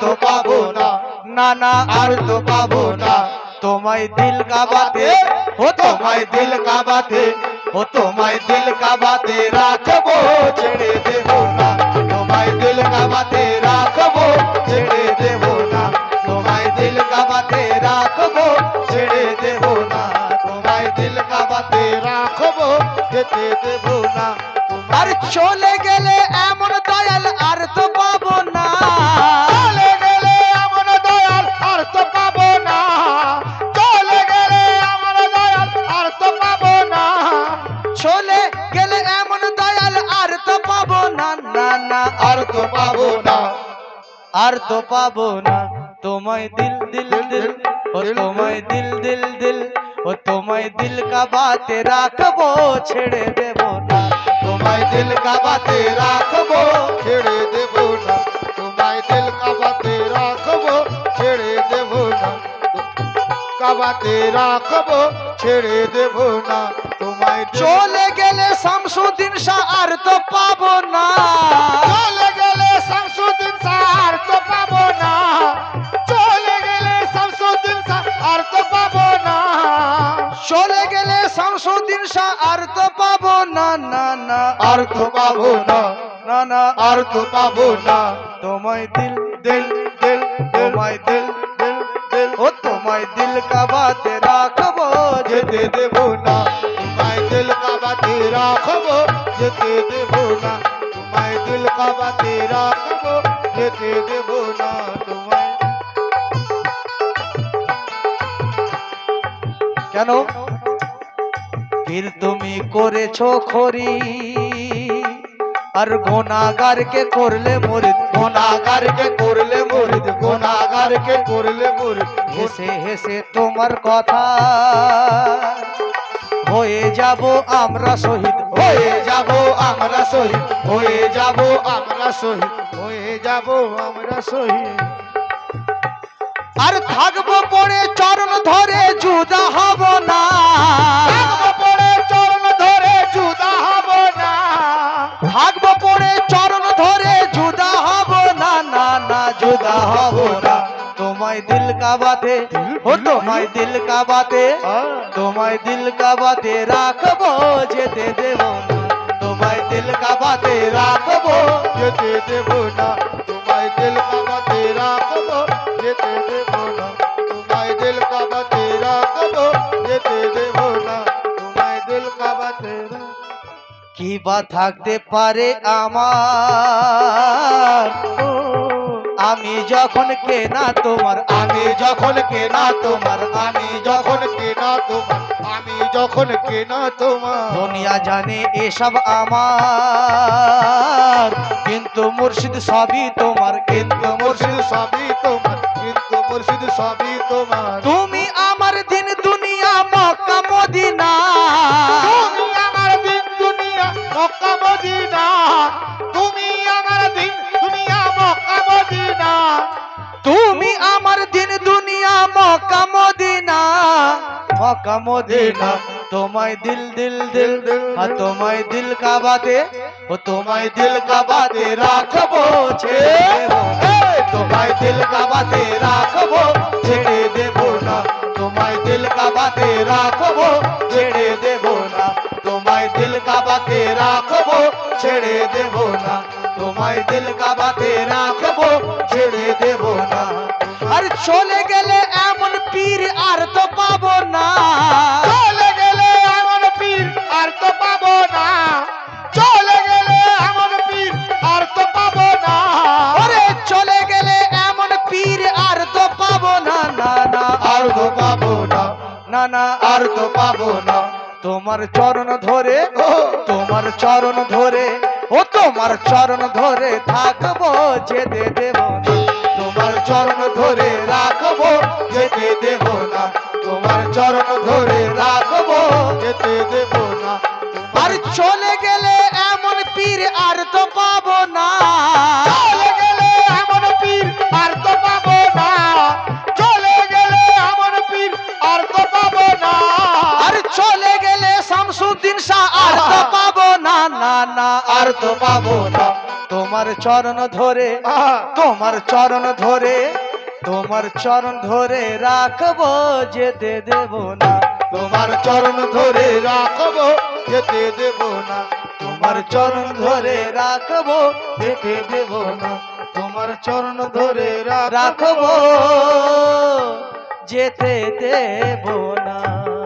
তো পাবো না। না না আর তো পাবো না। তোমায় দিল কাবাতে, ও তোমায় দিল কাবাতে, ও তোমায় দিল কাবাতে রাখব পাবো না। আর তো পাবো না। তোমায় দিল দিল দিল ও তোমায় দিল। দিল দিল ও তোমায় দিল কা বাতে রাখব ছেড়ে দেবো না। তোমায় দিল কা বাতে রাখব ছেড়ে দেব না। তোমায় দিল কাবাতে রাখব ছেড়ে দেব না। কাবাতে রাখব ছেড়ে দেব না। তোমায় চলে গেলে শামসুদ্দিন শাহ আর তো পাবো না। চলে গেলে শামসুদ্দিন শাহ আর তো পাবো না না না। আর তো পাবো না। না না। আর তো পাবো না। তোমায় দিল দিল দিল তোমায় দিল দিল দিল। ও তোমায় দিল কা বাতে রাখব যেতে দেবো না। তোমায় দিল কাবাতে রাখব যেতে দেব না। তোমায় দিল কাবাতে রাখব যেতে দেব না কেন? ফির তুমি করেছ খরি আর গোনাগারকে করলে মরিদ, গোনাগারকে করলে মরিদ, গোনাগারকে করলে মরিদ। হেসে হেসে তোমার কথা, হয়ে যাব আমরা শহীদ, হয়ে যাব আমরা শহীদ, হয়ে যাব আমরা শহীদ, হয়ে যাব আমরা শহীদ। আর থাকব পরে চরণ ধরে জুদা হব না। থাকব পড়ে চরণ ধরে জুদা হব না। চরণ ধরে জুদা হব না না না জুদা হব না। তোমায় দিল কাবাতে, ও তোমায় দিল কাবাতে, তোমায় দিল কাবাতে রাখব যেতে দেব তোমায় দিল কাবাতে রাখব কি বা থাকতে পারে আমার? আমি যখন কেনা তোমার, আমি যখন কেনা তোমার, আমি যখন কেনা তোমার, আমি যখন কেনা তোমার। দুনিয়া জানে এসব আমার, কিন্তু মুর্শিদ সবই তোমার, কিন্তু মুর্শিদ সবই তোমার, কিন্তু মুর্শিদ সবই তোমার। তুমি মদিনা। তুমি আমার দিন দুনিয়া মক্কা মদিনা। তুমি আমার দিন, দুনিয়া মক্কা মদিনা। মক্কা মদিনা, তোমায় দিল দিল দিল দিল তোমায় দিল কাবাতে, ও তোমায় দিল কাবাতে রাখব, ছেড়ে তোমায় দিল কাবাতে রাখব, ছেড়ে দেবো না। তোমায় দিল কাবাতে রাখব রাখব, ছেড়ে দেবো না। তোমায় দিল কাবাতে রাখব, ছেড়ে দেবো না। আর চলে গেলে এমন পীর আর তো পাবো না। চলে গেলে এমন পীর আর তো পাবো না। চলে গেলে এমন পীর আর তো পাবো না। আরে চলে গেলে এমন পীর আর তো পাবো না না না, আর তো পাবো না না না, আর তো পাবো না। তোমার চরণ ধরে তোমার চরণ ধরে, ও তোমার চরণ ধরে থাকব যেতে দেব না। তোমার চরণ ধরে রাখব যেতে দেব না। তোমার চরণ ধরে রাখব যেতে দেব গেলে শাহ আর তো পাবো না না না। আর তো পাবো না। তোমার চরণ ধরে তোমার চরণ ধরে তোমার চরণ ধরে রাখব যেতে দেব না। তোমার চরণ ধরে রাখব যেতে দেব না। তোমার চরণ ধরে রাখব যেতে দেব না। তোমার চরণ ধরে রাখব যেতে দেব না।